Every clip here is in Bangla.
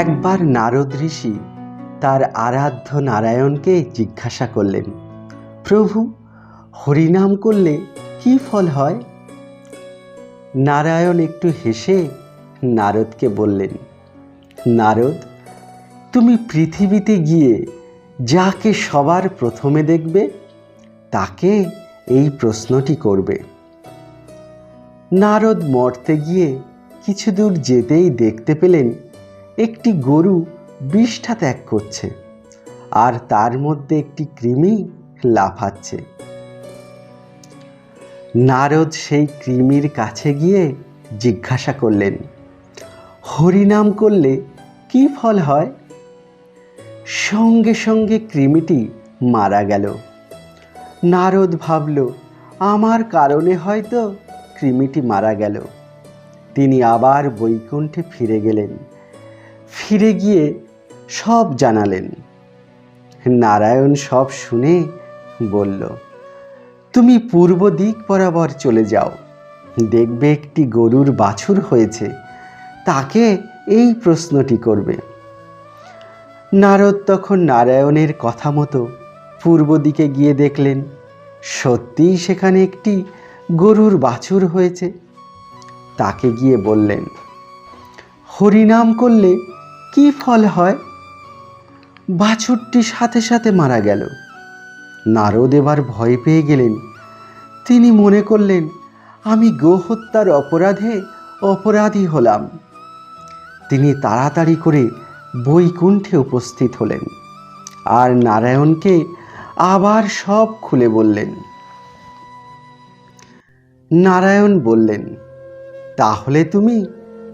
একবার নারদ ঋষি তার আরাধ্য নারায়ণকে জিজ্ঞাসা করলেন, প্রভু, হরিনাম করলে কি ফল হয়? নারায়ণ একটু হেসে নারদকে বললেন, নারদ, তুমি পৃথিবীতে গিয়ে যাকে সবার প্রথমে দেখবে, তাকে এই প্রশ্নটি করবে। নারদ মরতে গিয়ে কিছু দূর যেতেই দেখতে পেলেন একটি গরু বিষ্ঠা ত্যাগ করছে আর তার মধ্যে একটি কৃমি লাফাচ্ছে। নারদ সেই কৃমির কাছে গিয়ে জিজ্ঞাসা করলেন, হরিনাম করলে কি ফল হয়? সঙ্গে সঙ্গে কৃমিটি মারা গেল। নারদ ভাবল, আমার কারণে হয়তো কৃমিটি মারা গেল। তিনি আবার বৈকুণ্ঠে ফিরে গেলেন। ফিরে গিয়ে সব জানালেন। নারায়ণ সব শুনে বলল, তুমি পূর্ব দিক বরাবর চলে যাও। দেখবে একটি গরুর বাছুর হয়েছে। তাকে এই প্রশ্নটি করবে নারদ তখন নারায়ণের কথা মতো পূর্ব দিকে গিয়ে দেখলেন, সত্যিই সেখানে একটি গরুর বাছুর হয়েছে। তাকে গিয়ে বললেন, হরিনাম করলে কি ফল হয়? বাছুরটি সাথে সাথে মারা গেল। নারদ এবার ভয় পেয়ে গেলেন। তিনি মনে করলেন, আমি গোহত্যার অপরাধে অপরাধী হলাম। তিনি তাড়াতাড়ি করে বৈকুণ্ঠে উপস্থিত হলেন আর নারায়ণকে আবার সব খুলে বললেন। নারায়ণ বললেন, তাহলে তুমি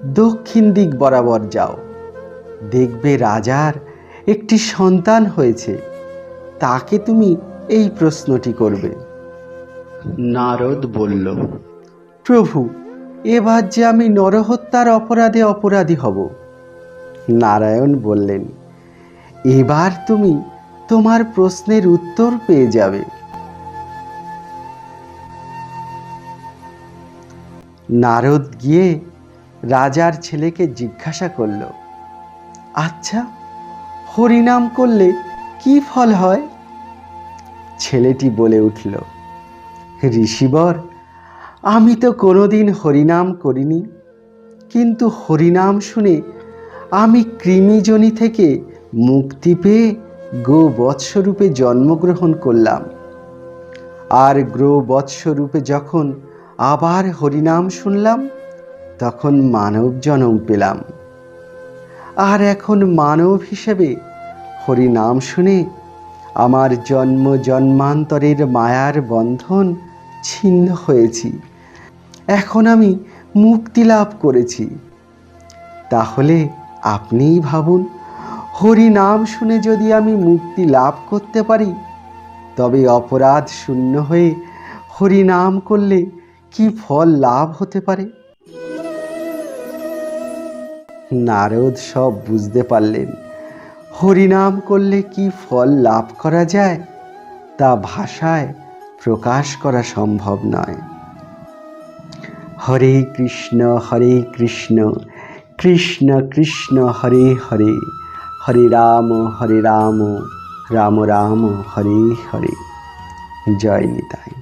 দক্ষিণ দিক বরাবর যাও। দেখবে রাজার একটি সন্তান হয়েছে। তাকে তুমি এই প্রশ্নটি করবে। নারদ বলল প্রভু এবার যে আমি নরহত্যার অপরাধে অপরাধী হব। নারায়ণ বললেন এবার তুমি তোমার প্রশ্নের উত্তর পেয়ে যাবে। নারদ গিয়ে রাজার ছেলেকে জিজ্ঞাসা করল আচ্ছা হরিনাম করলে কি ফল হয়? ছেলেটি বলে উঠল, ঋষিবর, আমি তো কোনোদিন হরিনাম করিনি। কিন্তু হরিনাম শুনে আমি কৃমিজনি থেকে মুক্তি পেয়ে গো বৎসরূপে জন্মগ্রহণ করলাম। আর গ্রো বৎসরূপে যখন আবার হরিনাম শুনলাম, তখন মানব জন্ম পেলাম। আর এখন মানব হিসেবে। হরিনাম শুনে আমার জন্ম জন্মান্তরের মায়ার বন্ধন ছিন্ন হয়েছি। এখন আমি মুক্তি লাভ করেছি। তাহলে আপনিই ভাবুন, হরি নাম শুনে যদি আমি মুক্তি লাভ করতে পারি, তবে অপরাধ শূন্য হয়ে হরি নাম করলে কি ফল লাভ হতে পারে? নারদ সব বুঝতে পারলেন। হরিনাম করলে কি ফল লাভ করা যায়? তা ভাষায় প্রকাশ করা সম্ভব নয়। হরে কৃষ্ণ হরে কৃষ্ণ কৃষ্ণ কৃষ্ণ, হরে হরে হরে রাম হরে রাম রাম রাম, হরে হরে। জয় নিতাই।